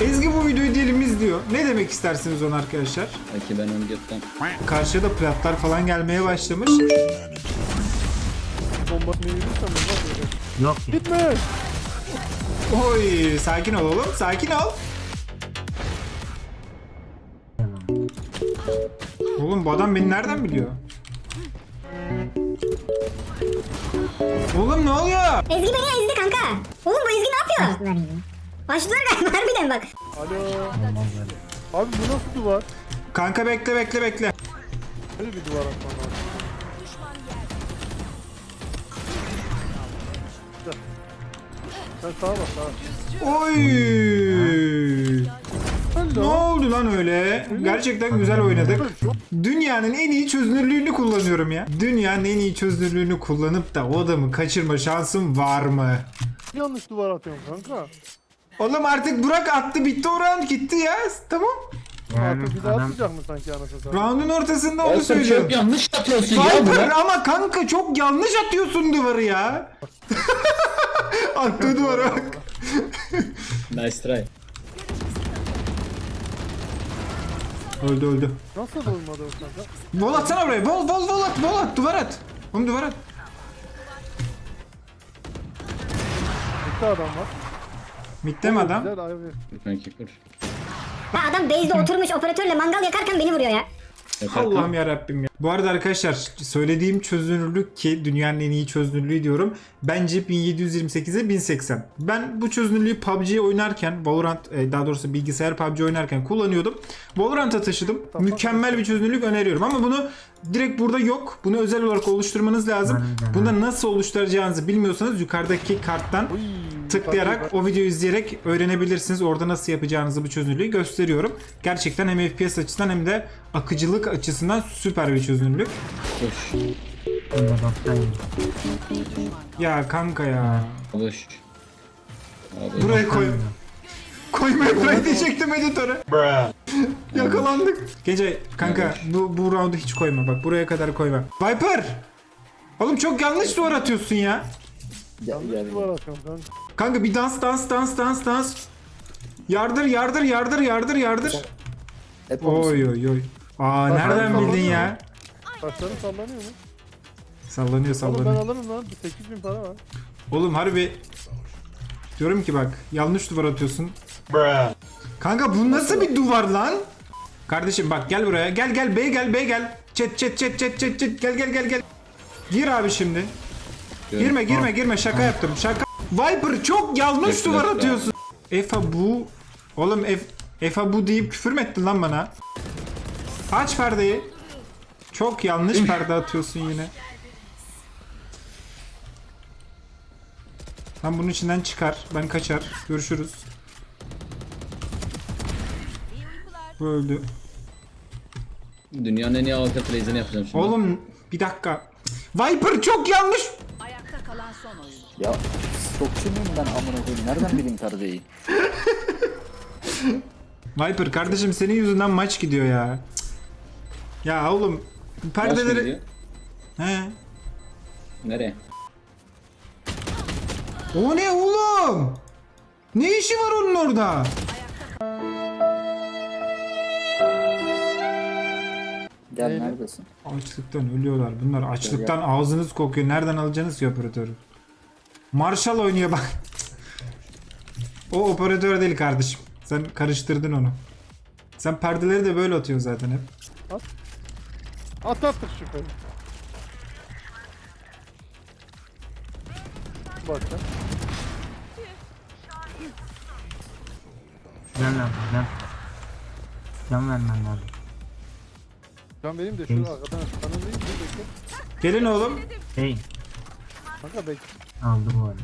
Ezgi bu videoyu diyelim izliyor. Ne demek istersiniz ona arkadaşlar? Belki ben onu götten. Karşıya da platlar falan gelmeye başlamış. Bomba ne yürürsen bomba böyle. Yok. Gitme. Oy sakin ol oğlum sakin ol. Oğlum bu adam beni nereden biliyor? Oğlum ne oluyor? Ezgi beni ezdi kanka. Oğlum bu Ezgi ne yapıyor? Başlılar galiba harbiden bak. Alo. Abi bu nasıl duvar? Kanka bekle bekle bekle. Böyle bir duvar atman lazım. Sen sağa bak sağa. Oy. Ne oldu lan öyle? Gerçekten güzel oynadık. Dünyanın en iyi çözünürlüğünü kullanıyorum ya. Dünyanın en iyi çözünürlüğünü kullanıp da o adamı kaçırma şansım var mı? Yanlış duvar atıyorum kanka. Oğlum artık Burak attı bitti o round gitti ya. Tamam. Yani Artık bir daha adam atmayacak mı sanki anasını satayım? Round'un ortasında onu Oğlum söylüyorum. çok yanlış atıyorsun ya Viper ama kanka çok yanlış atıyorsun duvarı ya. Attığı duvara bak. Nice try. Öldü öldü. Nasıl olmadı o kanka? Vol atsana oraya. Vol vol vol at vol at duvar at. Oğlum duvar at. İki adam var. Mitte mi adam? Güzel abi. Belki kur. Ya adam base'de oturmuş operatörle mangal yakarken beni vuruyor ya. Yaparken- Allah'ım ya Rabbim ya. Bu arada arkadaşlar söylediğim çözünürlük ki dünyanın en iyi çözünürlüğü diyorum. Bence 1728'e 1080. Ben bu çözünürlüğü PUBG oynarken Valorant e, daha doğrusu bilgisayar PUBG oynarken kullanıyordum. Valorant'a taşıdım. Mükemmel bir çözünürlük öneriyorum ama bunu direkt burada yok. Bunu özel olarak oluşturmanız lazım. Bunu nasıl oluşturacağınızı bilmiyorsanız yukarıdaki karttan Uy, tıklayarak o videoyu izleyerek öğrenebilirsiniz. Orada nasıl yapacağınızı bu çözünürlüğü gösteriyorum. Gerçekten hem FPS açısından hem de akıcılık açısından süper bir çözünürlük. Koş. bunda 90 yıl. Ya kanka ya. Abi. Buraya koy. Koymayı bırak diyecektim editöre. Yakalandık. Gece kanka bu, bu roundu hiç koyma bak buraya kadar koyma. Viper! Oğlum çok yanlış duvar atıyorsun ya. Yanlış atıyorum kanka. Kanka bir dans dans dans dans dans. Yardır yardır yardır yardır yardır. Hep Oy oy oy. Aa nereden bildin ya? Taşların sallanıyor mu? Sallanıyor Oğlum ben sallanıyor. alırım lan. 8000 para var. Oğlum harbi diyorum ki bak yanlış duvar atıyorsun. Kanka bu nasıl bir duvar lan? Kardeşim bak gel buraya. Gel gel bey gel bey gel. Çet çet çet çet çet çet gel gel gel gel. Gir abi şimdi. Girme girme girme şaka yaptım. Şaka. Viper çok yanlış duvar atıyorsun. Efa bu. Oğlum Ef Efa bu deyip küfür mü ettin lan bana? Aç perdeyi. Çok yanlış perde atıyorsun yine. Sen bunun içinden çıkar. Ben kaçar. Görüşürüz. Bu öldü. Dünyanın en iyi halka plays'ini yapacağım şimdi. Oğlum bir dakika. Viper çok yanlış. Ayakta kalan son oyuncu. Ya stokçu muyum ben amına koyayım? Nereden bileyim perdeyi? Viper kardeşim senin yüzünden maç gidiyor ya. Cık. Ya oğlum perdeleri... He. Nereye? O ne oğlum? Ne işi var onun orada? Gel Neyle? neredesin? Açlıktan ölüyorlar. Bunlar açlıktan ağzınız kokuyor. Nereden alacaksınız ki operatörü? Marshall oynuyor bak. O operatör değil kardeşim. Sen karıştırdın onu. Sen perdeleri de böyle atıyorsun zaten hep. At attık şüpheli. Bak ya. Can lazım can. Can vermen lazım. Can benim de şurada arkadan değil mi? Bekle. Gelin oğlum. Hey Kanka bekle. aldı bu arada.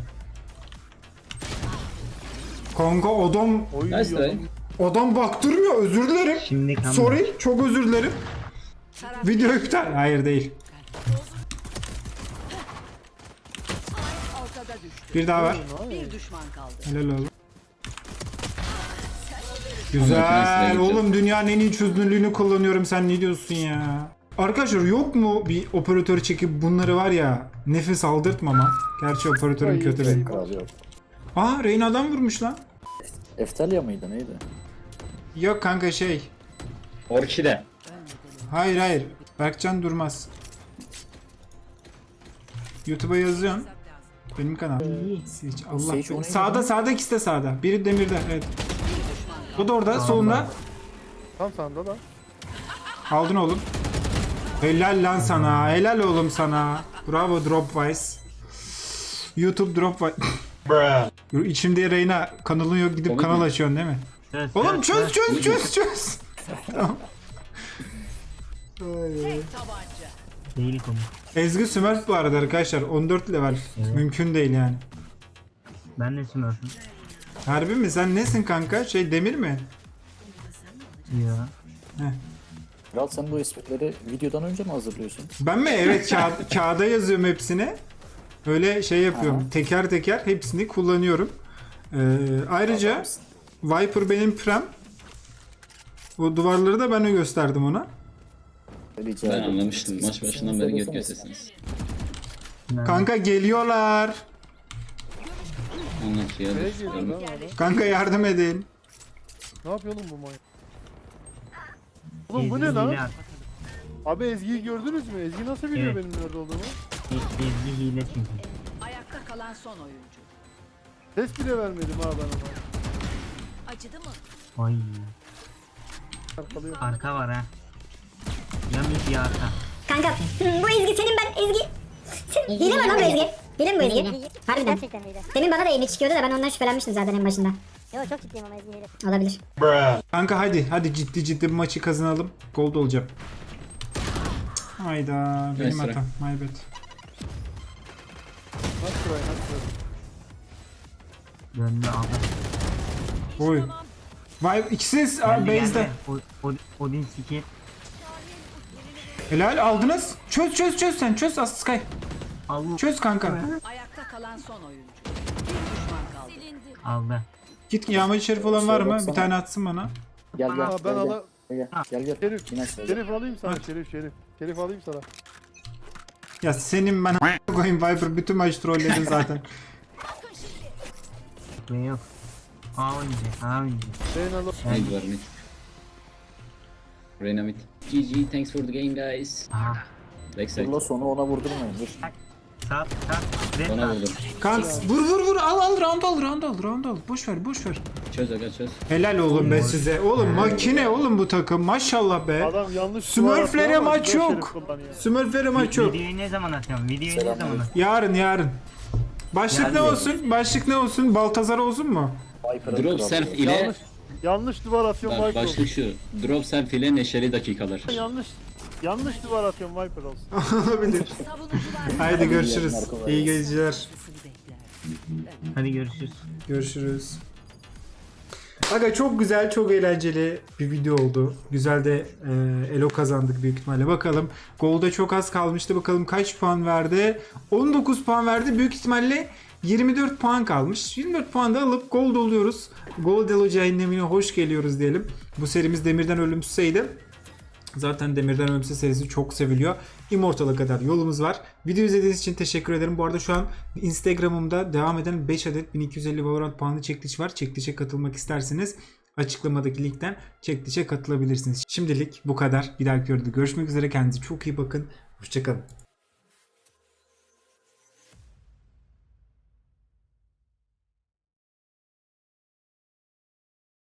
Kanka adam Oy Nice try. adam baktırmıyor. Özür dilerim. Şimdi kan Sorry. Çok özür dilerim. Video iptal. Hayır değil. Ortada düştü. Bir daha var. Bir düşman kaldı. Helal oğlum. Güzel. Oğlum dünyanın en iyi çözünürlüğünü kullanıyorum. Sen ne diyorsun ya? Arkadaşlar yok mu bir operatör çekip bunları var ya nefes aldırtmama. Gerçi operatörün kötü benim. Aa Reyna adam vurmuş lan. Eftalya mıydı neydi? Yok kanka şey. Orkide. Hayır hayır. Berkcan Durmaz. YouTube'a yazıyorsun. Benim kanal. Hiç Allah. Onu Sağda sağda ikisi de sağda. Biri demirde evet. O da orada solunda. Tam sağında da. Aldın oğlum. Helal lan sana. Helal oğlum sana. Bravo Dropwise. YouTube Dropwise. İçimde Reyna kanalın yok gidip kanal açıyorsun değil mi? Çöz, Oğlum çöz çöz. çöz çöz çöz. tamam. Değil konu. Ezgi Smurf bu arada arkadaşlar 14 level. Mümkün değil yani. Ben de smurf'üm. Harbi mi? Sen nesin kanka? Şey demir mi? Ya. Kral sen bu esprileri videodan önce mi hazırlıyorsun? Ben mi? Evet kağıt, kağıda yazıyorum hepsini. Öyle şey yapıyorum. Teker teker hepsini kullanıyorum. Ee, ayrıca Adamsın. Viper benim prem. O duvarları da ben gösterdim ona. Rica Ben ederim. anlamıştım. Maç başından beri göt göstesiniz. Kanka geliyorlar. Anlat ya. Nereye dur. geliyor lan adam? Kanka yardım edin. Ne yapıyor oğlum bu manyak? Oğlum bu ne lan? Abi Ezgi'yi gördünüz mü? Ezgi nasıl biliyor Evet. benim nerede olduğumu? Ezgi hile çünkü. Ayakta kalan son oyuncu. Ses bile vermedim ha ben ona. Acıdı mı? Ay. Arkalıyor. Arka var ha. Ya mid ya arka. Kanka bu Ezgi senin ben Ezgi. Sen, hile mi lan bu Ezgi? Hile mi bu Ezgi? Harbiden. Gerçekten miydi? Demin bana da eğimi çıkıyordu da ben ondan şüphelenmiştim zaten en başında. Yok çok ciddiyim ama ezgiyle. Olabilir. Kanka hadi hadi ciddi ciddi bir maçı kazanalım. Gold olacağım. Hayda benim sıra. hatam. My bad. Döndü aldı. Oy. Vay ikisi Geldi, base'de. geldi. O, o, Odin skill. Helal aldınız. Çöz çöz çöz sen çöz As Sky. Al, Çöz kanka. Ayakta kalan son oyuncu. Bir düşman kaldı. aldı. Git yağmacı şerif olan var mı? Bir tane atsın bana. Gel gel. Aa, gel, ben gel. ala... Gel gel. Gel. Şerif, Yine. Şerif alayım sana Şerif Şerif. Şerif alayım sana. Ya senin ben koyayım Viper bütün maç trolledin zaten. Ve yok. A oyuncu. A oyuncu. Şeyin ala... Neydi var mid? Reyna mid. GG thanks for the game guys. Aha. Backside. Sonu ona vurdurmayın. Dur. Sağ sağ. Red Bana vurdum. Kanka vur vur vur al al round al round al round al. Boş ver boş ver. Çöz aga çöz. Helal oğlum be size. Oğlum makine oğlum bu takım maşallah be. Adam yanlış Smurflere maç yok. Smurfere maç yok. Videoyu ne zaman atıyorum? Videoyu ne zaman atıyorum? Yarın yarın. Başlık ne olsun? Başlık ne olsun? Baltazar olsun mu? Drop self ile Yanlış. Duvar atıyorum Bak olsun. başlık şu. Drop self ile neşeli dakikalar. Yanlış. Yanlış duvar atıyorum Viper olsun. Olabilir. Savunucular Haydi görüşürüz. İyi geceler. Hadi görüşürüz. Görüşürüz. Aga çok güzel, çok eğlenceli bir video oldu. Güzel de e, elo kazandık büyük ihtimalle. Bakalım Gold'a çok az kalmıştı. Bakalım kaç puan verdi? 19 puan verdi. Büyük ihtimalle 24 puan kalmış. 24 puan da alıp Gold oluyoruz. Gold Elo cehennemine hoş geliyoruz diyelim. Bu serimiz Demirden Ölümsüz'eydi. Zaten Demirden Ölümsüz serisi çok seviliyor. Immortal'a kadar yolumuz var. Video izlediğiniz için teşekkür ederim. Bu arada şu an Instagram'ımda devam eden 5 adet 1250 Valorant puanlı çekiliş var. Çekilişe katılmak isterseniz açıklamadaki linkten çekilişe katılabilirsiniz. Şimdilik bu kadar. Bir dahaki videoda görüşmek üzere. Kendinize çok iyi bakın. Hoşçakalın.